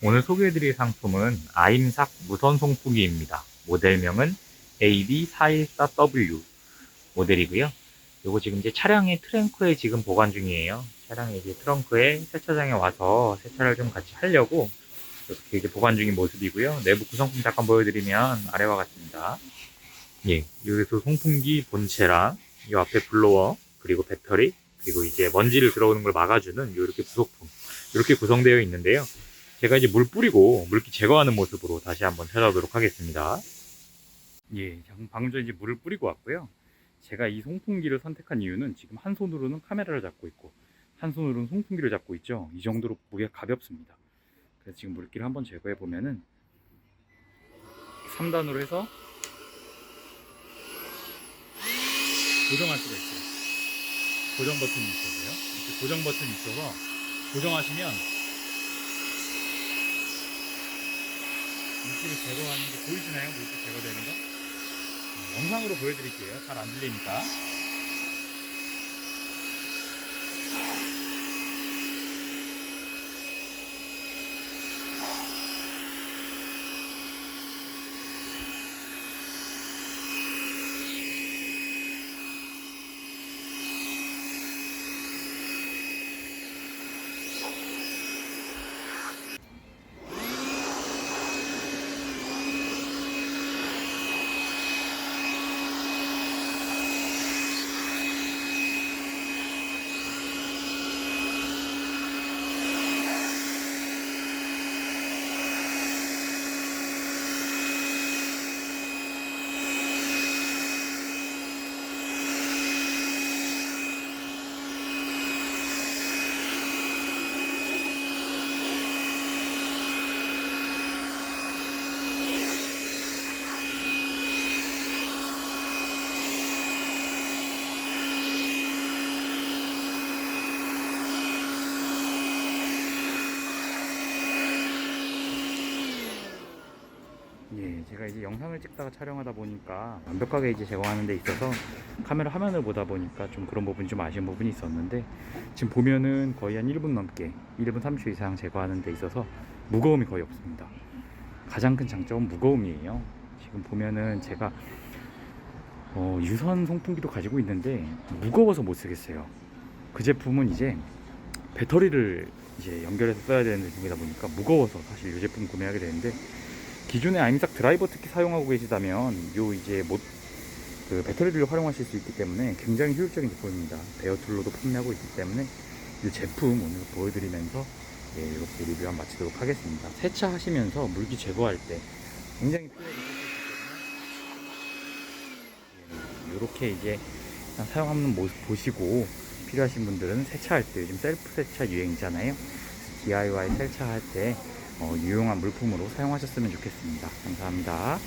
오늘 소개해드릴 상품은 아임삭 무선 송풍기입니다. 모델명은 AB414W 모델이고요. 요거 지금 이제 차량의 트렁크에 지금 보관 중이에요. 차량의 이제 트렁크에 세차장에 와서 세차를 좀 같이 하려고 이렇게 이제 보관 중인 모습이고요. 내부 구성품 잠깐 보여드리면 아래와 같습니다. 예, 여기서 송풍기 본체랑 이 앞에 블로워 그리고 배터리 그리고 이제 먼지를 들어오는 걸 막아주는 이렇게 부속품 이렇게 구성되어 있는데요. 제가 이제 물 뿌리고 물기 제거하는 모습으로 다시 한번 찾아오도록 하겠습니다. 예, 방금 전에 이제 물을 뿌리고 왔고요. 제가 이 송풍기를 선택한 이유는 지금 한 손으로는 카메라를 잡고 있고 한 손으로는 송풍기를 잡고 있죠. 이 정도로 무게가 가볍습니다. 그래서 지금 물기를 한번 제거해 보면은 3단으로 해서 고정할 수가 있어요. 고정 버튼이 있어서요. 이렇게 고정 버튼이 있어서 고정하시면 물기를 제거하는 게 보이시나요? 물기 제거되는 거? 음, 영상으로 보여드릴게요. 잘 안 들리니까. 예, 제가 이제 영상을 찍다가 촬영하다 보니까 완벽하게 이제 제거하는 데 있어서 카메라 화면을 보다 보니까 좀 그런 부분이 좀 아쉬운 부분이 있었는데 지금 보면은 거의 한 1분 넘게 1분 30초 이상 제거하는 데 있어서 무거움이 거의 없습니다. 가장 큰 장점은 무거움이에요. 지금 보면은 제가 어, 유선 송풍기도 가지고 있는데 무거워서 못 쓰겠어요. 그 제품은 이제 배터리를 이제 연결해서 써야 되는 제품이다 보니까 무거워서 사실 이 제품 구매하게 되는데 기존의 아임삭 드라이버 특히 사용하고 계시다면 요 이제 못, 그 배터리를 활용하실 수 있기 때문에 굉장히 효율적인 제품입니다. 베어툴로도 판매하고 있기 때문에 이 제품 오늘 보여드리면서 예, 이렇게 리뷰 한번 마치도록 하겠습니다. 세차하시면서 물기 제거할 때 굉장히 필요하게 예, 이렇게 이제 사용하는 모습 보시고 필요하신 분들은 세차할 때 요즘 셀프 세차 유행이잖아요. DIY 세차할 때 어, 유용한 물품으로 사용하셨으면 좋겠습니다. 감사합니다.